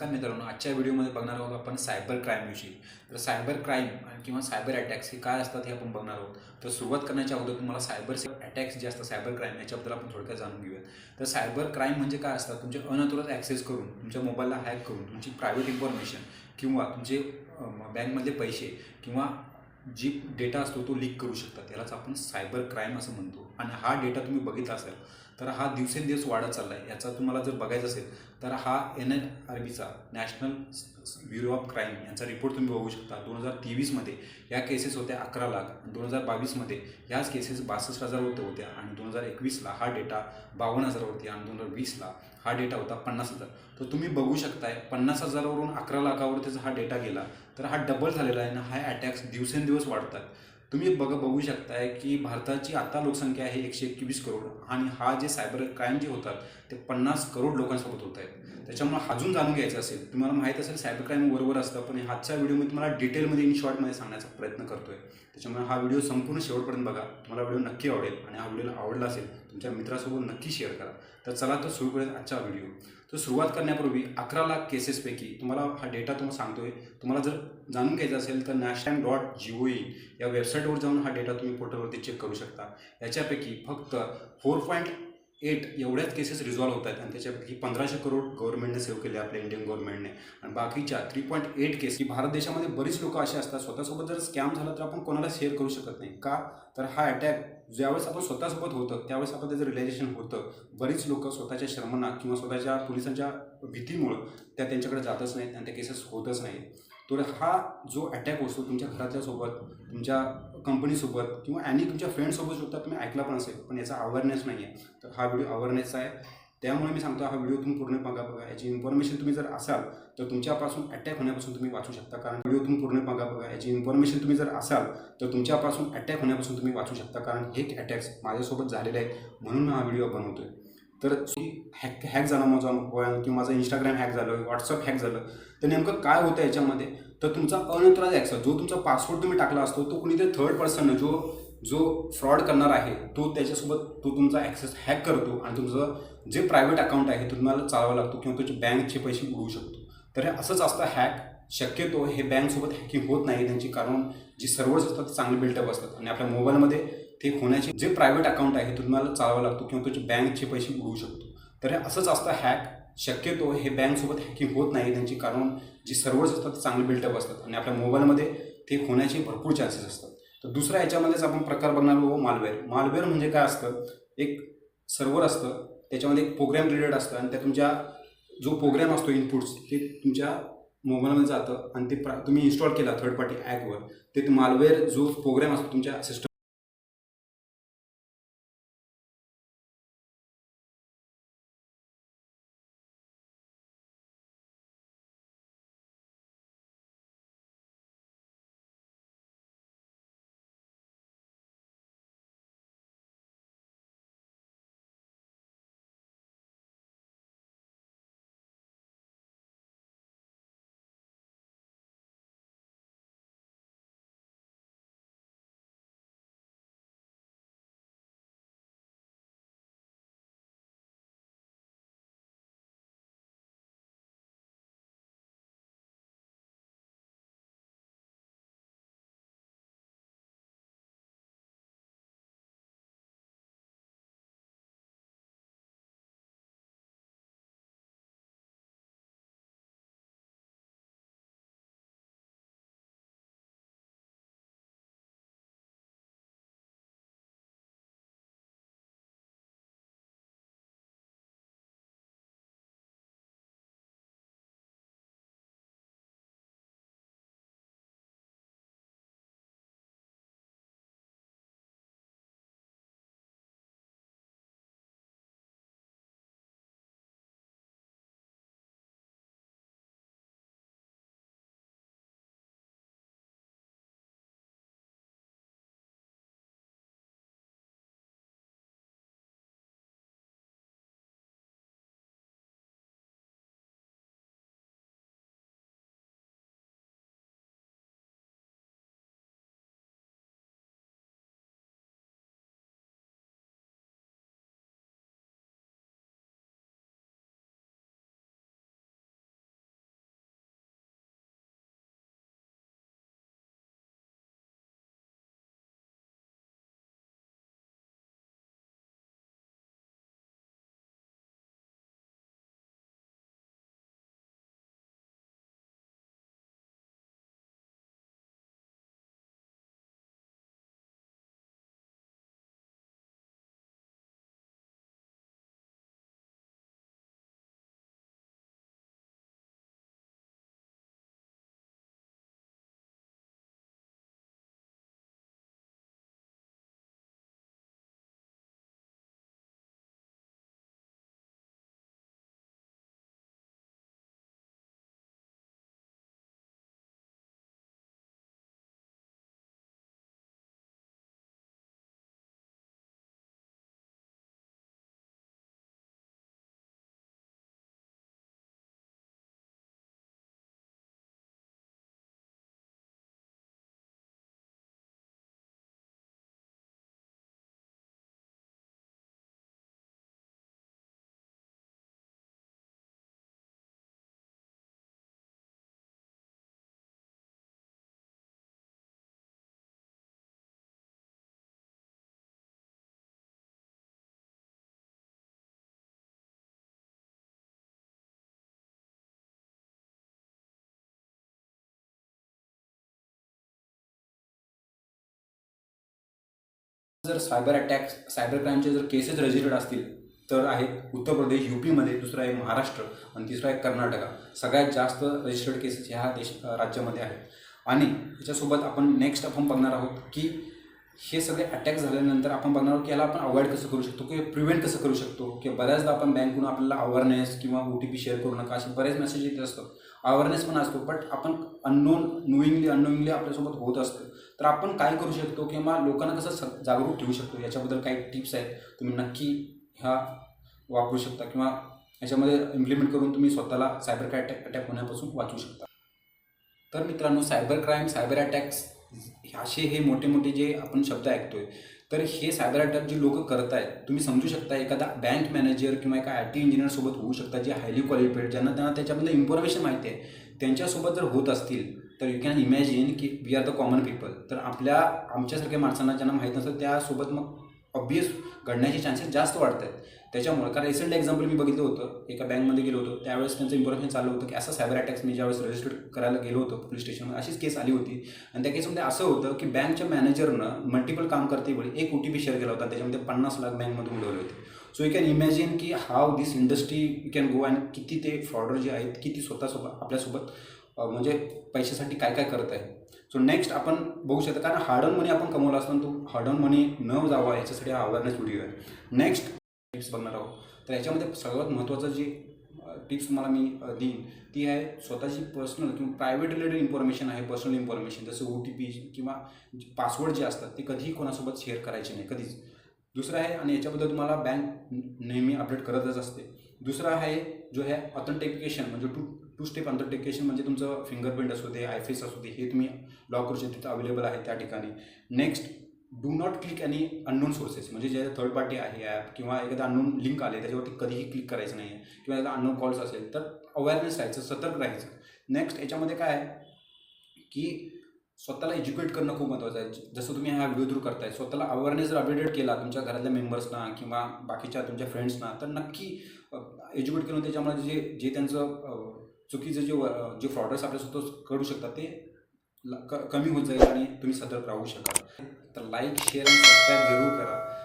नमस्कार मित्रांनो आजच्या व्हिडिओमध्ये बघणार आहोत आपण सायबर क्राईमविषयी तर सायबर क्राईम किंवा सायबर अटॅक्स हे काय असतात हे आपण बघणार आहोत. तर सुरुवात करण्याच्या अगोदर तुम्हाला सायबर अटॅक्स जे असतात सायबर क्राईम याच्याबद्दल आपण थोडक्यात जाणून घेऊया तर सायबर क्राईम म्हणजे काय असतात? तुमचे अनधिकृत ॲक्सेस करून तुमच्या मोबाईलला हॅक करून तुमची प्रायव्हेट इन्फॉर्मेशन किंवा तुमचे बँकमधले पैसे किंवा जी डेटा असतो तो लीक करू शकतात. त्यालाच आपण सायबर क्राईम असं म्हणतो. आणि हा डेटा तुम्ही बघितला असेल तर हा दिवसेंदिवस वाढत चालला आहे याचा तुम्हाला जर बघायचं असेल तर हा एन एन आर बीचा नॅशनल ब्युरो ऑफ क्राईम यांचा रिपोर्ट तुम्ही बघू शकता. दोन हजार तेवीसमध्ये या केसेस होत्या अकरा लाख. दोन हजार बावीसमध्ये ह्याच केसेस बासष्ट हजार होत्या आणि दोन हजार एकवीसला हा डेटा बावन्न हजारावरती आणि दोन हजार वीसला हा डेटा होता पन्नास हजार. तर तुम्ही बघू शकताय पन्नास हजारावरून अकरा लाखावर हा डेटा गेला तर हा डबल झालेला आहे ना हा अटॅक्स दिवसेंदिवस वाढतात. तुम्ही बघ बघू शकताय की भारताची आता लोकसंख्या आहे एकशे एकवीस करोड आणि हा जे सायबर क्राईम जे होतात ते पन्नास करोड लोकांसोबत होत आहेत. त्याच्यामुळे अजून जाणून घ्यायचं असेल तुम्हाला माहीत असेल सायबर क्राईम बरोबर असतं पण आजच्या व्हिडिओमध्ये तुम्हाला डिटेलमध्ये इन शॉर्टमध्ये सांगण्याचा प्रयत्न करतोय. त्याच्यामुळे हा व्हिडिओ संपूर्ण शेवटपर्यंत बघा. तुम्हाला व्हिडिओ नक्की आवडेल आणि हा व्हिडिओ आवडला असेल तुमच्या मित्रासोबत नक्की शेअर करा. तर चला तर सुरू करूया आजचा व्हिडिओ. तर सुरुवात करण्यापूर्वी अकरा लाख केसेसपैकी तुम्हाला हा डेटा तुम्हाला सांगतोय. तुम्हाला जर जाणून घ्यायचा असेल तर national dot G O E या वेबसाईटवर जाऊन हा डेटा तुम्ही पोर्टलवरती चेक करू शकता. याच्यापैकी फक्त फोर पॉईंट एट एवढ्याच केसेस रिझॉल्व्ह होत आहेत आणि त्याच्यापैकी पंधराशे करोड गव्हर्नमेंटने सेव्ह केले आपल्या इंडियन गव्हर्नमेंटने आणि बाकीच्या थ्री पॉईंट एट केस की भारत देशामध्ये बरीच लोक असे असतात स्वतःसोबत जर स्कॅम झाला तर आपण कोणाला शेअर करू शकत नाही. का? तर हा अटॅक ज्यावेळेस आपण स्वतःसोबत होतं त्यावेळेस आपण त्याचं रिलायझेशन होतं बरीच लोक स्वतःच्या शर्मना किंवा स्वतःच्या पोलिसांच्या भीतीमुळं त्या त्यांच्याकडे जातच नाहीत आणि त्या केसेस होतच नाहीत. तर हा जो अटॅक असतो तुमच्या घरातल्यासोबत तुमच्या कंपनीसोबत किंवा आणि तुमच्या फ्रेंडसोबत सुद्धा तुम्ही ऐकला पण असेल पण याचा अवेअरनेस नाही आहे तर हा व्हिडिओ अवेअरनेसचा आहे. त्यामुळे मी सांगतो हा व्हिडिओ तुम्ही पूर्ण बघा बघा. याची इन्फॉर्मेशन तुम्ही जर असाल तर तुमच्यापासून अटॅक होण्यापासून तुम्ही वाचू शकता. कारण व्हिडिओ तुम्ही पूर्ण बघा बघा. याची इन्फॉर्मेशन तुम्ही जर असाल तर तुमच्यापासून अटॅक होण्यापासून तुम्ही वाचू शकता. कारण हे अटॅक्स माझ्यासोबत झालेले आहेत. म्हणून मी हा व्हिडिओ बनवतोय. तर हॅक हॅक झाला माझा मोबाईल किंवा माझं इंस्टाग्राम हॅक झालं व्हॉट्सअप हॅक झालं. तर नेमकं काय होतं याच्यामध्ये? तर तुमचा अनंतराज ॲक्सेस जो तुमचा पासवर्ड तुम्ही टाकला असतो तो कुणीतरी थर्ड पर्सन जो जो फ्रॉड करणार आहे तो त्याच्यासोबत तो तुमचा ॲक्सेस हॅक करतो आणि तुमचं जे प्रायव्हेट अकाउंट आहे तो तुम्हाला चालवा लागतो किंवा तुमचे बँकचे पैसे उडवू शकतो. तर हे असंच असतं हॅक शक्यतो हे बँकसोबत हॅकिंग होत नाही. त्यांची कारण जी सर्व्हर्स असतात ते चांगले बिल्टअप असतात. आणि आपल्या मोबाईलमध्ये ते होण्याचे जे प्रायव्हेट अकाउंट आहे तो तुम्हाला चालवा लागतो किंवा तुमचे बँकचे पैसे उडवू शकतो. तर असंच असतं हॅक शक्यतो हे बँकसोबत हॅकिंग होत नाही त्यांची कारण जी सर्व्हर्स असतात ते चांगले बिल्टअप असतात. आणि आपल्या मोबाईलमध्ये ते होण्याचे भरपूर चान्सेस असतात. तर दुसऱ्या याच्यामध्येच आपण प्रकार बघणार आहोत मालवेअर मालवेअर म्हणजे काय असतं? एक सर्व्हर असतं त्याच्यामध्ये एक प्रोग्रॅम रिलेटेड असतं आणि त्या तुमच्या जो प्रोग्रॅम असतो इनपुट्स ते तुमच्या मोबाईलमध्ये जातं आणि ते प्रा तुम्ही इन्स्टॉल केला थर्ड पार्टी ॲपवर ते मालवेअर जो प्रोग्रॅम असतो तुमच्या सिस्टम जर सायबर अटॅक सायबर क्राईमचे जर केसेस रजिस्टर्ड असतील तर आहेत उत्तर प्रदेश यूपीमध्ये दुसरं आहे महाराष्ट्र आणि तिसरा आहे कर्नाटका. सगळ्यात जास्त रजिस्टर्ड केसेस ह्या देश राज्यामध्ये आहेत. आणि याच्यासोबत आपण नेक्स्ट आपण बघणार आहोत की हे सगळे अटॅक झाल्यानंतर आपण बघणार आहोत की याला आपण अवॉइड कसं करू शकतो किंवा प्रिव्हेंट कसं करू शकतो किंवा बऱ्याचदा आपण बँकून आपल्याला अवेअरनेस किंवा ओ टी पी शेअर करू नका असे बरेच मेसेज येत असतात. अवेअरनेस पण असतो बट आपण अननोन नोईंगली अननोईंगली आपल्यासोबत होत असतं. तर आपण काय करू शकतो किंवा लोकांना कसं स जागरूक ठेवू शकतो? याच्याबद्दल काही टिप्स आहेत. तुम्ही नक्की ह्या वापरू शकता किंवा याच्यामध्ये इम्प्लिमेंट करून तुम्ही स्वतःला सायबर क्राय अटॅक अटॅक होण्यापासून वाचू शकता. तर मित्रांनो सायबर क्राईम सायबर अटॅक्स असे हे मोठे मोठे जे आपण शब्द ऐकतोय तर हे सायबर अटॅक जे लोक करत आहेत तुम्ही समजू शकता एखादा बँक मॅनेजर किंवा एका आय टी इंजिनियरसोबत होऊ शकता जे हायली क्वालिफाईड ज्यांना त्यांना त्याच्यामधलं इन्फॉर्मेशन माहिती आहे त्यांच्यासोबत जर होत असतील तर यू कॅन इमॅजिन की we are the common people तर आपल्या आमच्यासारख्या माणसांना ज्यांना माहीत नसतं त्यासोबत मग ऑब्वियस घडण्याचे चान्सेस जास्त वाढत आहेत त्याच्यामुळे कारण रिसेंट एक्झाम्पल मी बघितलं होतं एका बँकमध्ये गेलो होतो त्यावेळेस त्यांचं इन्फॉर्मेशन चालू होतं की असं सायबर अटॅक्स मी ज्यावेळेस रजिस्टर करायला गेलो होतो पोलीस स्टेशनमध्ये अशीच केस आली होती. आणि त्या केसमध्ये असं होतं की बँकच्या मॅनेजरनं मल्टिपल काम करते वेळी एक ओ टी पी शेअर केला होता त्याच्यामध्ये पन्नास लाख बँकमधून मिळवले होते. सो यू कॅन इमॅजिन की how this industry you can go and किती ते फ्रॉडर जे आहेत किती स्वतःसोबत आपल्यासोबत म्हणजे पैशासाठी काय काय करत आहे. सो नेक्स्ट आपण बघू शकता कारण हार्ड ऑन मनी आपण कमवला असताना तो हार्ड ऑन मनी न जावा याच्यासाठी हा अवेअरनेस व्हिडिओ आहे. नेक्स्ट टिप्स बघणार आहोत. तर याच्यामध्ये सर्वात महत्त्वाचं जी टिप्स तुम्हाला मी देईन ती आहे स्वतःची पर्सनल किंवा प्रायव्हेट रिलेटेड इन्फॉर्मेशन आहे पर्सनल इन्फॉर्मेशन जसं ओ टी पी किंवा पासवर्ड जे असतात ते कधीही कोणासोबत शेअर करायचे नाही कधीच. दुसरं आहे आणि याच्याबद्दल तुम्हाला बँक नेहमी अपडेट करतच असते. दुसरं आहे जो आहे ऑथेंटिफिकेशन म्हणजे टू टू स्टेप ऑथेंटिफिकेशन म्हणजे तुमचं फिंगरप्रिंट असू दे आय फेस असू दे हे तुम्ही लॉक करू शकता तिथं अवेलेबल आहे त्या ठिकाणी. नेक्स्ट डू नॉट क्लिक आणि अननोन सोर्सेस म्हणजे ज्या थर्ड पार्टी आहे ॲप किंवा एखादा अननोन लिंक आले त्याच्यावरती कधीही क्लिक करायचं नाही आहे किंवा एखादा अननोन कॉल्स असेल तर अवेअरनेस राहायचं सतर्क राहायचं. नेक्स्ट याच्यामध्ये काय आहे? की स्वतःला एज्युकेट करणं खूप महत्त्वाचं आहे. जसं तुम्ही हा व्हिडिओ थ्रू करताय स्वतःला अवेअरनेस जर अपडेटेड केला तुमच्या घरातल्या मेंबर्सना किंवा बाकीच्या तुमच्या फ्रेंड्सना तर नक्की एज्युकेट करून त्याच्यामध्ये जे जे त्यांचं चुकीचं जे जे फ्रॉडर्स आपल्या स्वतः करू शकतात ते ल- क कमी होत जाईल आणि तुम्ही सतर्क राहू शकाल. तर लाईक शेअर आणि सबस्क्राईब जरूर करा.